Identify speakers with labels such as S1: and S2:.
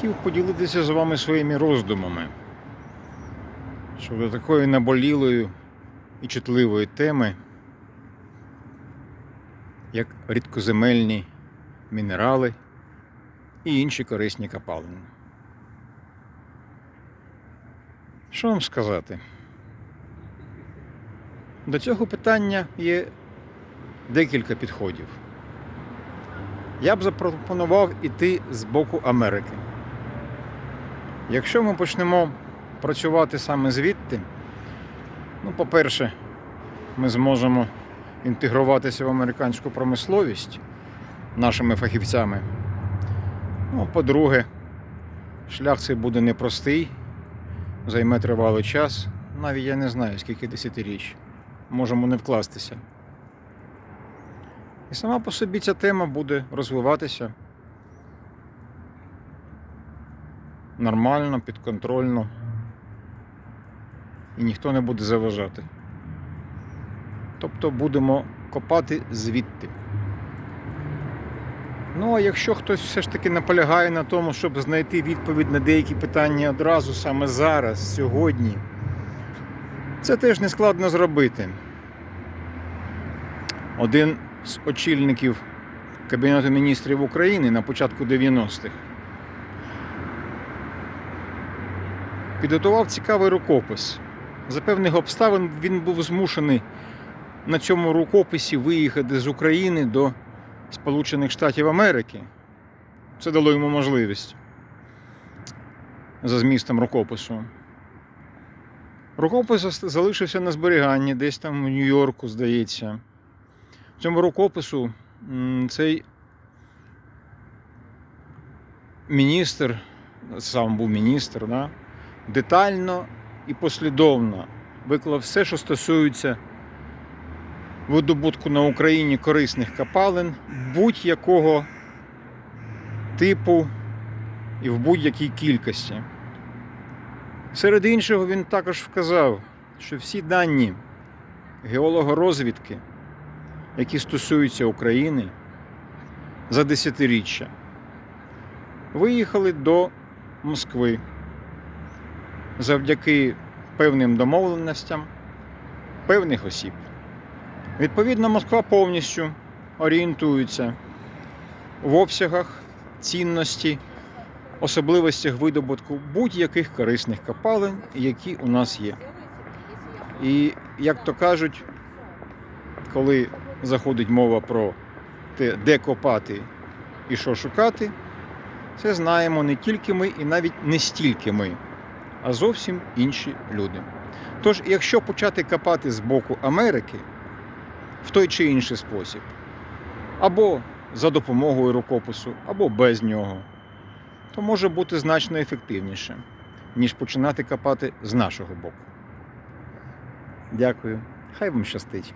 S1: хотів поділитися з вами своїми роздумами щодо такої наболілої і чутливої теми, як рідкоземельні мінерали і інші корисні копалини. Що вам сказати? До цього питання є декілька підходів. Я б запропонував іти з боку Америки. Якщо ми почнемо працювати саме звідти, ну, по-перше, ми зможемо інтегруватися в американську промисловість нашими фахівцями. Ну, по-друге, шлях цей буде непростий, займе тривалий час. Навіть я не знаю, скільки десятиріч. Можемо не вкластися. І сама по собі ця тема буде розвиватися нормально, підконтрольно. І ніхто не буде заважати. Тобто будемо копати звідти. Ну, а якщо хтось все ж таки наполягає на тому, щоб знайти відповідь на деякі питання одразу, саме зараз, сьогодні, це теж не складно зробити. Один з очільників Кабінету міністрів України на початку 90-х підготував цікавий рукопис. За певних обставин він був змушений на цьому рукописі виїхати з України до Сполучених Штатів Америки. Це дало йому можливість за змістом рукопису. Рукопис залишився на зберіганні, десь там в Нью-Йорку, здається. В цьому рукопису цей міністр, сам був міністр, да, детально і послідовно виклав все, що стосується видобутку на Україні корисних копалин будь-якого типу і в будь-якій кількості. Серед іншого, він також вказав, що всі дані геологорозвідки, які стосуються України за десятиріччя, виїхали до Москви завдяки певним домовленостям певних осіб. Відповідно, Москва повністю орієнтується в обсягах цінності, особливостях видобутку будь-яких корисних копалин, які у нас є. І, як то кажуть, коли заходить мова про те, де копати і що шукати, це знаємо не тільки ми і навіть не стільки ми, а зовсім інші люди. Тож, якщо почати копати з боку Америки в той чи інший спосіб, або за допомогою рукопису, або без нього, то може бути значно ефективніше, ніж починати копати з нашого боку. Дякую. Хай вам щастить.